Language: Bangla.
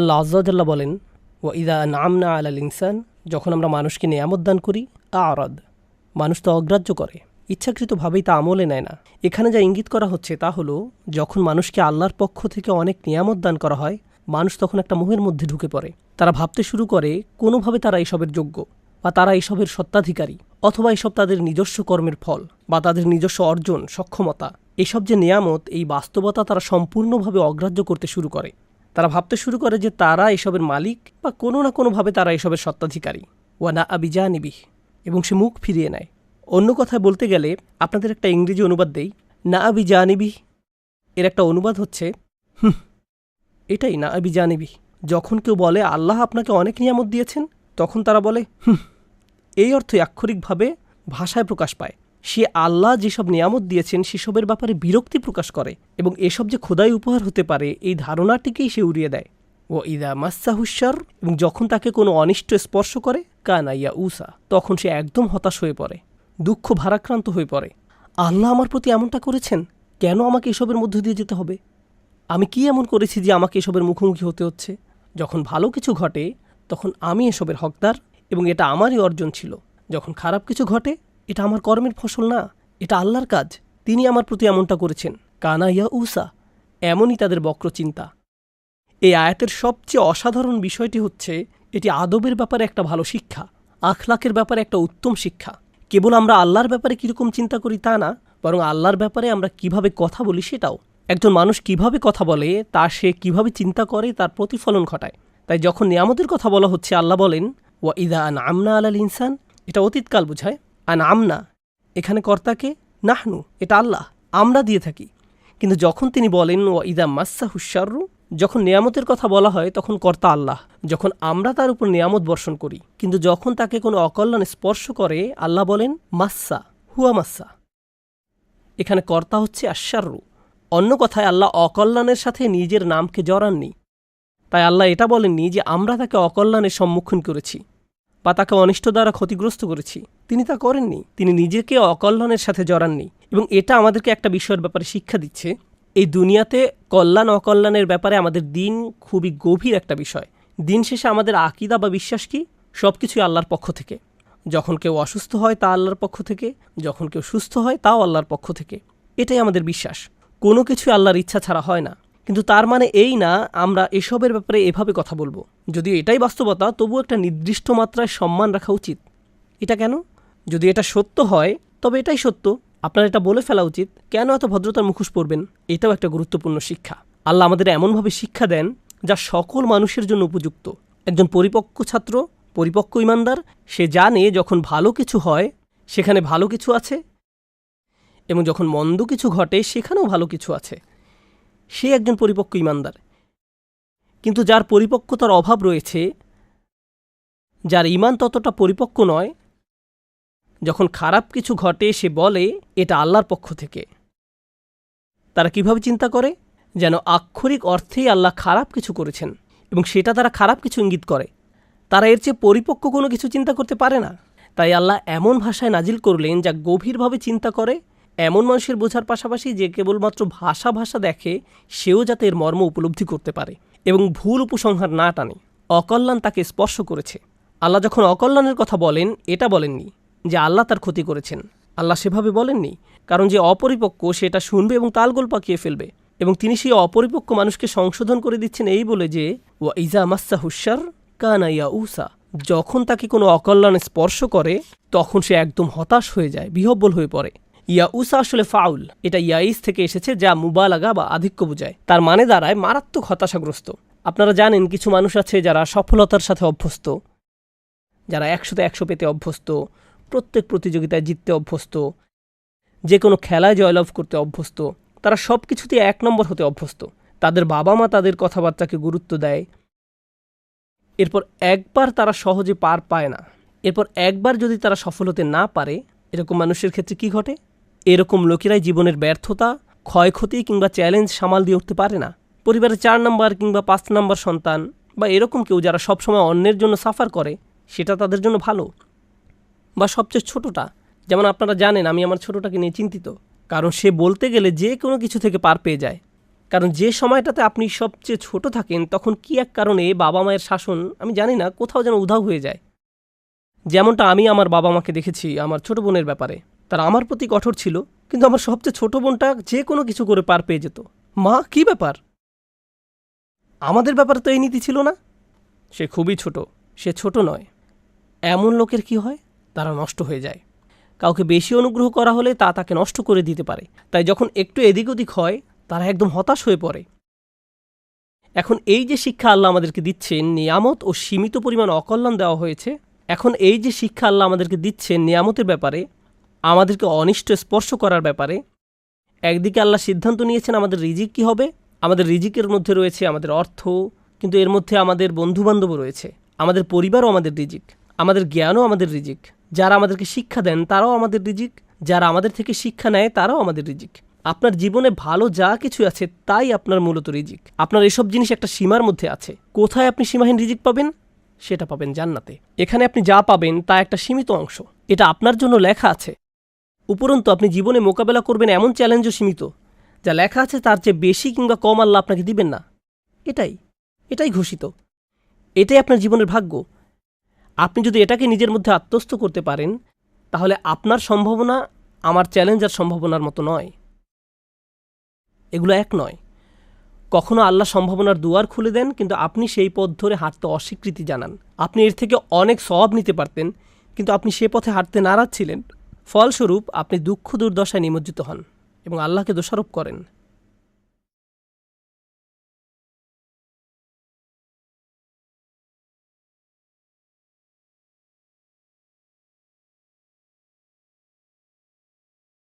আল্লাহ আজ্জাল্লাহ বলেন ও ইদা নামনা আলাল ইনসান যখন আমরা মানুষকে নিয়ামত দান করি, আরদ, মানুষ তো অগ্রাহ্য করে, ইচ্ছাকৃতভাবেই তা আমলে নেয় না। এখানে যা ইঙ্গিত করা হচ্ছে তা হলো, যখন মানুষকে আল্লাহর পক্ষ থেকে অনেক নিয়ামত দান করা হয়, মানুষ তখন একটা মোহের মধ্যে ঢুকে পড়ে। তারা ভাবতে শুরু করে, কোনোভাবে তারা এসবের যোগ্য, বা তারা এসবের সত্ত্বাধিকারী, অথবা এসব তাদের নিজস্ব কর্মের ফল, বা তাদের নিজস্ব অর্জন, সক্ষমতা। এসব যে নিয়ামত, এই বাস্তবতা তারা সম্পূর্ণভাবে অগ্রাহ্য করতে শুরু করে। তারা ভাবতে শুরু করে যে তারা এসবের মালিক বা কোনো না কোনোভাবে তারা এসবের সত্ত্বাধিকারী ওয়ানা আবিজা নিবিহ এবং সে মুখ ফিরিয়ে নেয়। অন্য কথায় বলতে গেলে আপনাদের একটা ইংরেজি অনুবাদ দেই। না আবি জানিবি এর একটা অনুবাদ হচ্ছে হুম এটাই না আবি জানিবি যখন কেউ বলে, আল্লাহ আপনাকে অনেক নিয়ামত দিয়েছেন, তখন তারা বলে হুম এই অর্থে আক্ষরিকভাবে ভাষায় প্রকাশ পায়। সে আল্লাহ যেসব নিয়ামত দিয়েছেন সেসবের ব্যাপারে বিরক্তি প্রকাশ করে এবং এসব যে খোদাই উপহার হতে পারে, এই ধারণাটিকেই সে উড়িয়ে দেয়। ও ইদা মাসাহুসার এবং যখন তাকে কোনো অনিষ্ট স্পর্শ করে, কানা ইয়া উসা, তখন সে একদম হতাশ হয়ে পড়ে, দুঃখ ভারাক্রান্ত হয়ে পড়ে। আল্লাহ আমার প্রতি এমনটা করেছেন? কেন আমাকে এসবের মধ্য দিয়ে যেতে হবে? আমি কি এমন করেছি যে আমাকে এসবের মুখোমুখি হতে হচ্ছে? যখন ভালো কিছু ঘটে, তখন আমি এসবের হকদার এবং এটা আমারই অর্জন ছিল। যখন খারাপ কিছু ঘটে এটা আমার কর্মের ফসল না, এটা আল্লাহর কাজ। তিনি আমার প্রতি এমনটা করেছেন। কানা ইয়া উসা, এমনই তাদের বক্র চিন্তা এই আয়াতের সবচেয়ে অসাধারণ বিষয়টি হচ্ছে, এটি আদবের ব্যাপারে একটা ভালো শিক্ষা, আখলাকের ব্যাপারে একটা উত্তম শিক্ষা। কেবল আমরা আল্লাহর ব্যাপারে কীরকম চিন্তা করি তা না, বরং আল্লাহর ব্যাপারে আমরা কীভাবে কথা বলি সেটাও। একজন মানুষ কীভাবে কথা বলে, তা সে কীভাবে চিন্তা করে, তার প্রতিফলন ঘটায়। তাই যখন নিয়ামতের কথা বলা হচ্ছে, আল্লাহ বলেন, ওয়া ইদা আন আমনা আলাল ইনসান এটা অতীতকাল বোঝায়। আন আমনা, এখানে কর্তাকে নাহনু, এটা আল্লাহ, আমরা দিয়ে থাকি। কিন্তু যখন তিনি বলেন ও ইদা মাসা হুসারু যখন নিয়ামতের কথা বলা হয়, তখন কর্তা আল্লাহ, যখন আমরা তার উপর নিয়ামত বর্ষণ করি। কিন্তু যখন তাকে কোনো অকল্যাণ স্পর্শ করে, আল্লাহ বলেন, মাস্সা, হুয়া মাস্সা এখানে কর্তা হচ্ছে আশ্বারু অন্য কথায়, আল্লাহ অকল্যাণের সাথে নিজের নামকে জড়াননি। তাই আল্লাহ এটা বলেননি যে আমরা তাকে অকল্যাণের সম্মুখীন করেছি। বা তাকে অনিষ্ট দ্বারা ক্ষতিগ্রস্ত করেছি। তিনি তা করেননি। তিনি নিজেকে অকল্যাণের সাথে জড়াননি। এবং এটা আমাদেরকে একটা বিষয়ের ব্যাপারে শিক্ষা দিচ্ছে। এই দুনিয়াতে কল্যাণ, অকল্যাণের ব্যাপারে আমাদের দিন খুবই গভীর একটা বিষয়। দিন শেষে আমাদের আকিদা বা বিশ্বাস কি? সব কিছুই আল্লাহর পক্ষ থেকে। যখন কেউ অসুস্থ হয়, তা আল্লাহর পক্ষ থেকে। যখন কেউ সুস্থ হয়, তাও আল্লাহর পক্ষ থেকে। এটাই আমাদের বিশ্বাস। কোনো কিছু আল্লাহর ইচ্ছা ছাড়া হয় না। কিন্তু তার মানে এই না, আমরা এসবের ব্যাপারে এভাবে কথা বলব। যদি এটাই বাস্তবতা তবু একটা নির্দিষ্ট মাত্রায় সম্মান রাখা উচিত। এটা কেন? যদি এটা সত্য হয়, তবে এটাই সত্য। আপনার এটা বলে ফেলা উচিত, কেন এত ভদ্রতার মুখোশ পড়বেন এটাও একটা গুরুত্বপূর্ণ শিক্ষা। আল্লাহ আমাদের এমনভাবে শিক্ষা দেন, যা সকল মানুষের জন্য উপযুক্ত। একজন পরিপক্ক ছাত্র, পরিপক্ক ইমানদার, সে জানে যখন ভালো কিছু হয়, সেখানে ভালো কিছু আছে, এবং যখন মন্দ কিছু ঘটে, সেখানেও ভালো কিছু আছে। সে একজন পরিপক্ক ইমানদার। কিন্তু যার পরিপক্কতার অভাব রয়েছে, যার ইমান ততটা পরিপক্ক নয়, যখন খারাপ কিছু ঘটে সে বলে, এটা আল্লাহর পক্ষ থেকে। তারা কীভাবে চিন্তা করে? যেন আক্ষরিক অর্থেই আল্লাহ খারাপ কিছু করেছেন এবং সেটা তারা খারাপ কিছু ইঙ্গিত করে। তারা এর চেয়ে পরিপক্ক কোনো কিছু চিন্তা করতে পারে না। তাই আল্লাহ এমন ভাষায় নাজিল করলেন যা গভীরভাবে চিন্তা করে এমন মানুষের বোঝার পাশাপাশি যে কেবলমাত্র ভাষা ভাষা দেখে, সেও যাতে এর মর্ম উপলব্ধি করতে পারে এবং ভুল উপসংহার না টানে। অকল্যাণ তাকে স্পর্শ করেছে। আল্লাহ যখন অকল্যাণের কথা বলেন, এটা বলেননি যে আল্লাহ তার ক্ষতি করেছেন। আল্লাহ সেভাবে বলেননি, কারণ যে অপরিপক্ক সেটা শুনবে এবং তালগোল পাকিয়ে ফেলবে। এবং তিনি সেই অপরিপক্ক মানুষকে সংশোধন করে দিচ্ছেন এই বলে যে, ওয়া ইজা মাস্সা হুসার কানা ইয়া উসা যখন তাকে কোনো অকল্যাণ স্পর্শ করে, তখন সে একদম হতাশ হয়ে যায় বিহব্বল হয়ে পড়ে। ইয়া উসা আসলে ফাউল। এটা ইয়াইস থেকে এসেছে যা মুবালাগা বা আধিক্য বোঝায়। তার মানে দাঁড়ায় মারাত্মক হতাশাগ্রস্ত। আপনারা জানেন কিছু মানুষ আছে যারা সফলতার সাথে অভ্যস্ত, যারা একশোতে একশো পেতে অভ্যস্ত, প্রত্যেক প্রতিযোগিতায় জিততে অভ্যস্ত যে কোনো খেলায় জয়লাভ করতে অভ্যস্ত, তারা সব কিছুতে এক নম্বর হতে অভ্যস্ত। তাদের বাবা মা তাদের কথাবার্তাকে গুরুত্ব দেয়। এরপর একবার তারা সহজে পার পায় না। এরপর একবার যদি তারা সফল হতে না পারে, এরকম মানুষের ক্ষেত্রে কি ঘটে? এরকম লোকেরাই জীবনের ব্যর্থতা, ক্ষয়ক্ষতি কিংবা চ্যালেঞ্জ সামাল দিয়ে উঠতে পারে না। পরিবারের চার নম্বর কিংবা পাঁচ নম্বর সন্তান বা এরকম কেউ যারা সবসময় অন্যের জন্য সাফার করে, সেটা তাদের জন্য ভালো বা সবচেয়ে ছোটটা। যেমন আপনারা জানেন, আমি আমার ছোটটাকে নিয়ে চিন্তিত। কারণ সে বলতে গেলে যে কোনো কিছু থেকে পার পেয়ে যায়। কারণ যে সময়টাতে আপনি সবচেয়ে ছোট থাকেন, তখন কি এক কারণে বাবা মায়ের শাসন, আমি জানি না, কোথাও যেন উধাও হয়ে যায়। যেমনটা আমি আমার বাবা মাকে দেখেছি, আমার ছোট বোনের ব্যাপারে। তারা আমার প্রতি কঠোর ছিল, কিন্তু আমার সবচেয়ে ছোট বোনটা যে কোনো কিছু করে পার পেয়ে যেত। মা, কি ব্যাপার? আমাদের ব্যাপারে তো এই নীতি ছিল না। সে খুবই ছোট, সে ছোট নয়। এমন লোকের কি হয়? তারা নষ্ট হয়ে যায়। কাউকে বেশি অনুগ্রহ করা হলে তা তাকে নষ্ট করে দিতে পারে। তাই যখন একটু এদিক ওদিক হয়, তারা একদম হতাশ হয়ে পড়ে। এখন এই যে শিক্ষা আল্লাহ আমাদেরকে দিচ্ছেন, নিয়ামত ও সীমিত পরিমাণ অকল্যাণ দেওয়া হয়েছে, এখন এই যে শিক্ষা আল্লাহ আমাদেরকে দিচ্ছেন নিয়ামতের ব্যাপারে আমাদেরকে অনিষ্ট স্পর্শ করার ব্যাপারে। একদিকে আল্লাহ সিদ্ধান্ত নিয়েছেন আমাদের রিজিক কী হবে? আমাদের রিজিকের মধ্যে রয়েছে আমাদের অর্থ, কিন্তু এর মধ্যে আমাদের বন্ধুবান্ধবও রয়েছে। আমাদের পরিবারও আমাদের রিজিক, আমাদের জ্ঞানও আমাদের রিজিক। যারা আমাদেরকে শিক্ষা দেন, তারাও আমাদের রিজিক। যারা আমাদের থেকে শিক্ষা নেয়, তারাও আমাদের রিজিক। আপনার জীবনে ভালো যা কিছু আছে, তাই আপনার মূলত রিজিক। আপনার এসব জিনিস একটা সীমার মধ্যে আছে। কোথায় আপনি সীমাহীন রিজিক পাবেন? সেটা পাবেন জান্নাতে। এখানে আপনি যা পাবেন, তা একটা সীমিত অংশ। এটা আপনার জন্য লেখা আছে। উপরন্তু আপনি জীবনে মোকাবেলা করবেন এমন চ্যালেঞ্জও সীমিত, যা লেখা আছে তার চেয়ে বেশি কিংবা কম আল্লাহ আপনাকে দিবেন না। এটাই এটাই ঘোষিত। এটাই আপনার জীবনের ভাগ্য। আপনি যদি এটাকে নিজের মধ্যে আত্মস্থ করতে পারেন, তাহলে আপনার সম্ভাবনা আমার চ্যালেঞ্জ আর সম্ভাবনার মতো নয়। এগুলো এক নয়। কখনো আল্লাহ সম্ভাবনার দুয়ার খুলে দেন, কিন্তু আপনি সেই পথ ধরে হাঁটতে অস্বীকৃতি জানান। আপনি এর থেকে অনেক সব নিতে পারতেন, কিন্তু আপনি সে পথে হাঁটতে নারাজ ছিলেন। ফলস্বরূপ আপনি দুঃখ দুর্দশায় নিমজ্জিত হন এবং আল্লাহকে দোষারোপ করেন।